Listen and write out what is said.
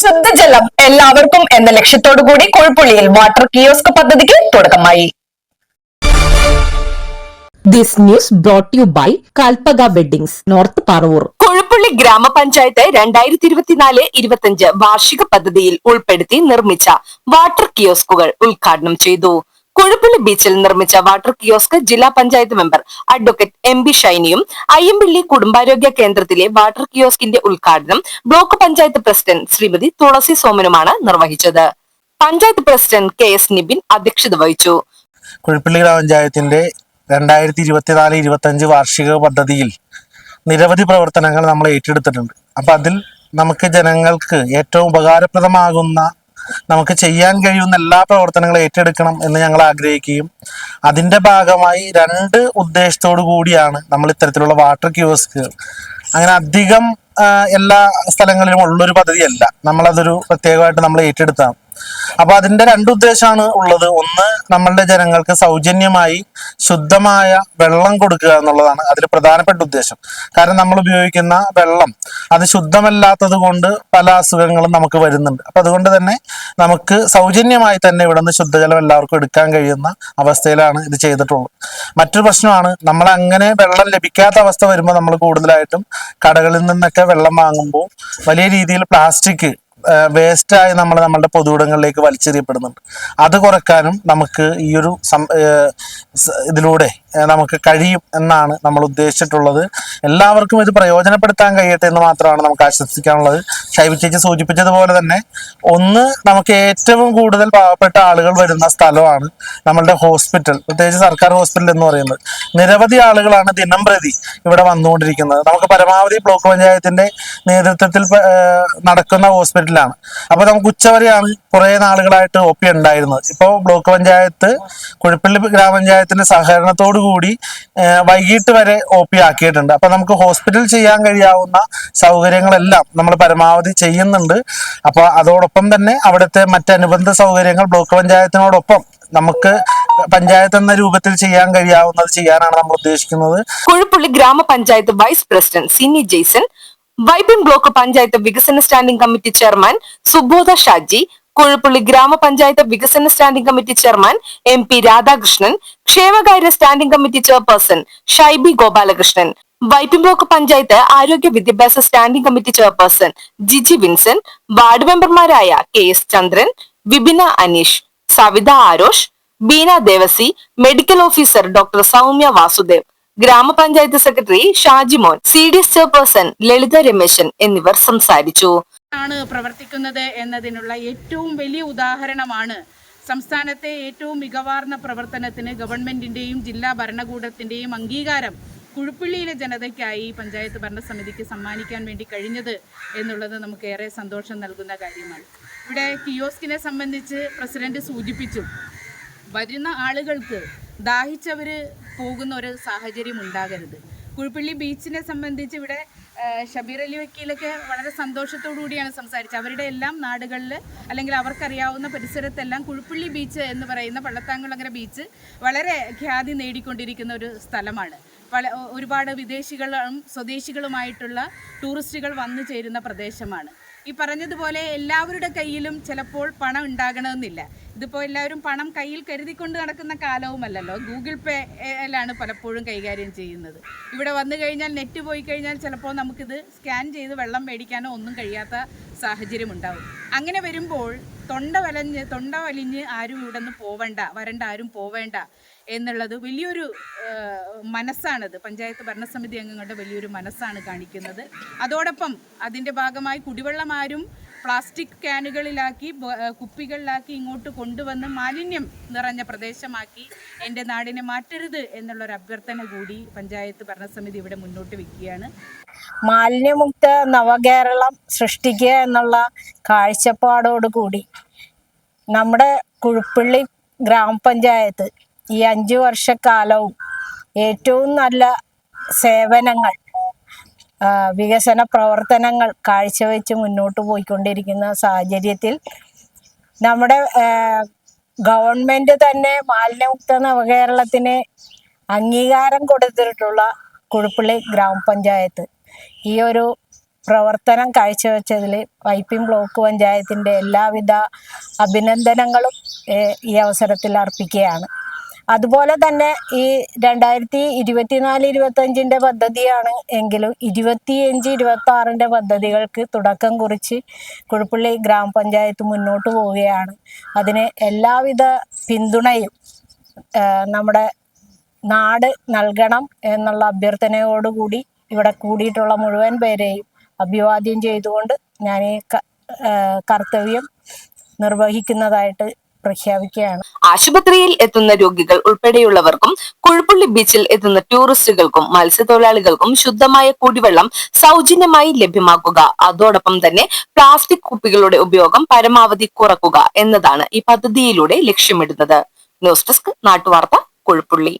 ശുദ്ധജലം എല്ലാവർക്കും എന്ന ലക്ഷ്യത്തോടു കൂടി കുഴപ്പുള്ളിയിൽ വാട്ടർ കിയോസ്ക് പദ്ധതിക്ക് തുടക്കമായി. This news brought you by by Kalpaga north North കൊഴുപ്പുള്ളി കുഴപ്പുള്ളി ഗ്രാമപഞ്ചായത്ത് രണ്ടായിരത്തി ഇരുപത്തിനാല് ഇരുപത്തിയഞ്ച് വാർഷിക പദ്ധതിയിൽ ഉൾപ്പെടുത്തി നിർമ്മിച്ച വാട്ടർ കിയോസ്കുകൾ ഉദ്ഘാടനം ചെയ്തു. കുഴപ്പള്ളി ബീച്ചിൽ നിർമ്മിച്ച വാട്ടർ കിയോസ്ക് ജില്ലാ panchayat member advocate M B ഷൈനിയും Ayyampilly കുടുംബാരോഗ്യ കേന്ദ്രത്തിലെ വാട്ടർ കിയോസ്കിന്റെ ഉദ്ഘാടനം ബ്ലോക്ക് പഞ്ചായത്ത് പ്രസിഡന്റ് ശ്രീമതി തുളസി സോമനുമാണ് നിർവഹിച്ചത്. Panchayat president K S Nibin അധ്യക്ഷത വഹിച്ചു. കുഴപ്പള്ളി ഗ്രാമപഞ്ചായത്തിന്റെ രണ്ടായിരത്തി ഇരുപത്തിനാല് ഇരുപത്തഞ്ച് വാർഷിക പദ്ധതിയിൽ നിരവധി പ്രവർത്തനങ്ങൾ നമ്മൾ ഏറ്റെടുത്തിട്ടുണ്ട്. അപ്പൊ അതിൽ നമുക്ക് ജനങ്ങൾക്ക് ഏറ്റവും ഉപകാരപ്രദമാകുന്ന നമുക്ക് ചെയ്യാൻ കഴിയുന്ന എല്ലാ പ്രവർത്തനങ്ങളും ഏറ്റെടുക്കണം എന്ന് ഞങ്ങൾ ആഗ്രഹിക്കുകയും അതിന്റെ ഭാഗമായി രണ്ട് ഉദ്ദേശത്തോടു കൂടിയാണ് നമ്മൾ ഇത്തരത്തിലുള്ള വാട്ടർ ക്യൂസ്കുകൾ അങ്ങനെ അധികം എല്ലാ സ്ഥലങ്ങളിലും ഉള്ളൊരു പദ്ധതിയല്ല. നമ്മളതൊരു പ്രത്യേകമായിട്ട് നമ്മൾ ഏറ്റെടുത്താണ് അപ്പൊ അതിന്റെ രണ്ട് ഉദ്ദേശമാണ് ഉള്ളത്. ഒന്ന് നമ്മളുടെ ജനങ്ങൾക്ക് സൗജന്യമായി ശുദ്ധമായ വെള്ളം കൊടുക്കുക എന്നുള്ളതാണ് അതിൽ പ്രധാനപ്പെട്ട ഉദ്ദേശം. കാരണം നമ്മൾ ഉപയോഗിക്കുന്ന വെള്ളം അത് ശുദ്ധമല്ലാത്തത് കൊണ്ട് പല അസുഖങ്ങളും നമുക്ക് വരുന്നുണ്ട്. അപ്പൊ അതുകൊണ്ട് തന്നെ നമുക്ക് സൗജന്യമായി തന്നെ ഇവിടെ നിന്ന് ശുദ്ധജലം എല്ലാവർക്കും എടുക്കാൻ കഴിയുന്ന അവസ്ഥയിലാണ് ഇത് ചെയ്തിട്ടുള്ളത്. മറ്റൊരു പ്രശ്നമാണ് നമ്മൾ അങ്ങനെ വെള്ളം ലഭിക്കാത്ത അവസ്ഥ വരുമ്പോൾ നമ്മൾ കൂടുതലായിട്ടും കടകളിൽ നിന്നൊക്കെ വെള്ളം വാങ്ങുമ്പോൾ വലിയ രീതിയിൽ പ്ലാസ്റ്റിക് വേസ്റ്റായി നമ്മൾ നമ്മളുടെ പൊതുവിടങ്ങളിലേക്ക് വലിച്ചെറിയപ്പെടുന്നുണ്ട്. അത് കുറയ്ക്കാനും നമുക്ക് ഈ ഒരു ഇതിലൂടെ നമുക്ക് കഴിയും എന്നാണ് നമ്മൾ ഉദ്ദേശിച്ചിട്ടുള്ളത്. എല്ലാവർക്കും ഇത് പ്രയോജനപ്പെടുത്താൻ കഴിയട്ടെ എന്ന് മാത്രമാണ് നമുക്ക് ആശ്വസിക്കാനുള്ളത്. ഷൈബി ചേച്ചി സൂചിപ്പിച്ചതുപോലെ തന്നെ ഒന്ന് നമുക്ക് ഏറ്റവും കൂടുതൽ പാവപ്പെട്ട ആളുകൾ വരുന്ന സ്ഥലമാണ് നമ്മളുടെ ഹോസ്പിറ്റൽ പ്രത്യേകിച്ച് സർക്കാർ ഹോസ്പിറ്റൽ എന്ന് പറയുന്നത്. നിരവധി ആളുകളാണ് ദിനം പ്രതി ഇവിടെ വന്നുകൊണ്ടിരിക്കുന്നത്. നമുക്ക് പരമാവധി ബ്ലോക്ക് പഞ്ചായത്തിന്റെ നേതൃത്വത്തിൽ നടക്കുന്ന ഹോസ്പിറ്റലാണ്. അപ്പൊ നമുക്ക് ഉച്ചവരെയാണ് കുറെ നാളുകളായിട്ട് ഒ പി ഉണ്ടായിരുന്നത്. ഇപ്പോൾ ബ്ലോക്ക് പഞ്ചായത്ത് കുഴപ്പള്ളി ഗ്രാമപഞ്ചായത്തിന്റെ സഹകരണത്തോടു കൂടി വൈകിട്ട് വരെ ഒ പി ആക്കിയിട്ടുണ്ട്. അപ്പൊ നമുക്ക് ഹോസ്പിറ്റൽ ചെയ്യാൻ കഴിയാവുന്ന സൗകര്യങ്ങളെല്ലാം നമ്മൾ പരമാവധി ചെയ്യുന്നുണ്ട്. അപ്പോൾ അതോടൊപ്പം തന്നെ അവിടുത്തെ മറ്റനുബന്ധ സൗകര്യങ്ങൾ ബ്ലോക്ക് പഞ്ചായത്തിനോടൊപ്പം നമുക്ക് പഞ്ചായത്ത് എന്ന രൂപത്തിൽ ചെയ്യാൻ കഴിയാവുന്നത് ചെയ്യാനാണ് നമ്മൾ ഉദ്ദേശിക്കുന്നത്. കുഴപ്പുള്ളി ഗ്രാമപഞ്ചായത്ത് vice president Sini Jaison Vypin block panchayat വികസന standing committee chairman Subodha Shaji Kuzhuppilly ഗ്രാമപഞ്ചായത്ത് വികസന standing committee chairman M P Radhakrishnan ക്ഷേമകാര്യ standing committee chairperson Shaibi Gopalakrishnan Vypin block panchayat ആരോഗ്യ വിദ്യാഭ്യാസ standing committee chairperson Jiji Vinson ward മെമ്പർമാരായ K S Chandran Vibina Aneesh Savitha Arosh Beena Devassy medical officer doctor Soumya Vasudev ഗ്രാമപഞ്ചായത്ത് secretary Shajimon C D S chairperson Lalitha Rameshan എന്നിവർ സംസാരിച്ചു. ആണ് പ്രവർത്തിക്കുന്നത് എന്നതിനുള്ള ഏറ്റവും വലിയ ഉദാഹരണമാണ് സംസ്ഥാനത്തെ ഏറ്റവും മികവാർന്ന പ്രവർത്തനത്തിന് ഗവൺമെന്റിന്റെയും ജില്ലാ ഭരണകൂടത്തിന്റെയും അംഗീകാരം കുഴുപ്പള്ളിയിലെ ജനതയ്ക്കായി പഞ്ചായത്ത് ഭരണസമിതിക്ക് സമ്മാനിക്കാൻ വേണ്ടി കഴിഞ്ഞത് എന്നുള്ളത് നമുക്ക് ഏറെ സന്തോഷം നൽകുന്ന കാര്യമാണ്. ഇവിടെ കിയോസ്കിനെ സംബന്ധിച്ച് പ്രസിഡന്റ് സൂചിപ്പിച്ചു. വരുന്ന ആളുകൾക്ക് ദാഹിച്ചവർ പോകുന്ന ഒരു സാഹചര്യം ഉണ്ടാകരുത്. കുഴുപ്പള്ളി ബീച്ചിനെ സംബന്ധിച്ച് ഇവിടെ ഷബീർ അലി വക്കീലൊക്കെ വളരെ സന്തോഷത്തോടു കൂടിയാണ് സംസാരിച്ചത്. അവരുടെ എല്ലാം നാടുകളിൽ അല്ലെങ്കിൽ അവർക്കറിയാവുന്ന പരിസരത്തെല്ലാം കുഴിപ്പള്ളി ബീച്ച് എന്ന് പറയുന്ന പള്ളത്താങ്കുളങ്ങര ബീച്ച് വളരെ ഖ്യാതി നേടിക്കൊണ്ടിരിക്കുന്ന ഒരു സ്ഥലമാണ്. പല ഒരുപാട് വിദേശികളും സ്വദേശികളുമായിട്ടുള്ള ടൂറിസ്റ്റുകൾ വന്നു ചേരുന്ന പ്രദേശമാണ്. ഈ പറഞ്ഞതുപോലെ എല്ലാവരുടെ കയ്യിലും ചിലപ്പോൾ പണം ഉണ്ടാകണമെന്നില്ല. ഇതിപ്പോൾ എല്ലാവരും പണം കയ്യിൽ കരുതിക്കൊണ്ട് നടക്കുന്ന കാലവുമല്ലല്ലോ. ഗൂഗിൾ പേയിലാണ് പലപ്പോഴും കൈകാര്യം ചെയ്യുന്നത്. ഇവിടെ വന്നു കഴിഞ്ഞാൽ നെറ്റ് പോയി കഴിഞ്ഞാൽ ചിലപ്പോൾ നമുക്കിത് സ്കാൻ ചെയ്ത് വെള്ളം മേടിക്കാനോ ഒന്നും കഴിയാത്ത സാഹചര്യം ഉണ്ടാവും അങ്ങനെ വരുമ്പോൾ തൊണ്ട വലഞ്ഞ് തൊണ്ട വലിഞ്ഞ് ആരും ഇവിടെ നിന്ന് പോവേണ്ട വരണ്ട ആരും പോവേണ്ട. എന്നുള്ളത് വലിയൊരു മനസ്സാണത്. പഞ്ചായത്ത് ഭരണസമിതി അംഗങ്ങളുടെ വലിയൊരു മനസ്സാണ് കാണിക്കുന്നത്. അതോടൊപ്പം അതിന്റെ ഭാഗമായി കുടിവെള്ളം ആരും പ്ലാസ്റ്റിക് ക്യാനുകളിലാക്കി കുപ്പികളിലാക്കി ഇങ്ങോട്ട് കൊണ്ടുവന്ന് മാലിന്യം നിറഞ്ഞ പ്രദേശമാക്കി എന്റെ നാടിനെ മാറ്റരുത് എന്നുള്ളൊരു അഭ്യർത്ഥന കൂടി പഞ്ചായത്ത് ഭരണസമിതി ഇവിടെ മുന്നോട്ട് വെക്കുകയാണ്. മാലിന്യമുക്ത നവകേരളം സൃഷ്ടിക്കുക എന്നുള്ള കാഴ്ചപ്പാടോടുകൂടി നമ്മുടെ കുഴുപ്പള്ളി ഗ്രാമപഞ്ചായത്ത് ഈ അഞ്ചു വർഷക്കാലവും ഏറ്റവും നല്ല സേവനങ്ങൾ വികസന പ്രവർത്തനങ്ങൾ കാഴ്ചവെച്ച് മുന്നോട്ട് പോയിക്കൊണ്ടിരിക്കുന്ന സാഹചര്യത്തിൽ നമ്മുടെ ഗവൺമെന്റ് തന്നെ മാലിന്യമുക്ത നവകേരളത്തിന് അംഗീകാരം കൊടുത്തിട്ടുള്ള കുഴുപ്പള്ളി ഗ്രാമപഞ്ചായത്ത് ഈ ഒരു പ്രവർത്തനം കാഴ്ചവെച്ചതിൽ വൈപ്പിൻ ബ്ലോക്ക് പഞ്ചായത്തിന്റെ എല്ലാവിധ അഭിനന്ദനങ്ങളും ഈ അവസരത്തിൽ അർപ്പിക്കുകയാണ്. അതുപോലെ തന്നെ ഈ രണ്ടായിരത്തി ഇരുപത്തിനാല് ഇരുപത്തഞ്ചിന്റെ പദ്ധതിയാണ് എങ്കിലും ഇരുപത്തിയഞ്ച് ഇരുപത്തി ആറിന്റെ പദ്ധതികൾക്ക് തുടക്കം കുറിച്ച് കുഴപ്പള്ളി ഗ്രാമപഞ്ചായത്ത് മുന്നോട്ട് പോവുകയാണ്. അതിന് എല്ലാവിധ പിന്തുണയും നമ്മുടെ നാട് നൽകണം എന്നുള്ള അഭ്യർത്ഥനയോടുകൂടി ഇവിടെ കൂടിയിട്ടുള്ള മുഴുവൻ പേരെയും അഭിവാദ്യം ചെയ്തുകൊണ്ട് ഞാൻ ഈ കർത്തവ്യം നിർവഹിക്കുന്നതായിട്ട് പ്രഖ്യാപിക്കുകയാണ്. ആശുപത്രിയിൽ എത്തുന്ന രോഗികൾ ഉൾപ്പെടെയുള്ളവർക്കും കുഴപ്പുള്ളി ബീച്ചിൽ എത്തുന്ന ടൂറിസ്റ്റുകൾക്കും മത്സ്യത്തൊഴിലാളികൾക്കും ശുദ്ധമായ കുടിവെള്ളം സൗജന്യമായി ലഭ്യമാക്കുക. അതോടൊപ്പം തന്നെ പ്ലാസ്റ്റിക് കുപ്പികളുടെ ഉപയോഗം പരമാവധി കുറക്കുക എന്നതാണ് ഈ പദ്ധതിയിലൂടെ ലക്ഷ്യമിടുന്നത്. ന്യൂസ് ഡെസ്ക് നാട്ടുവാർത്ത കുഴുപ്പുള്ളി.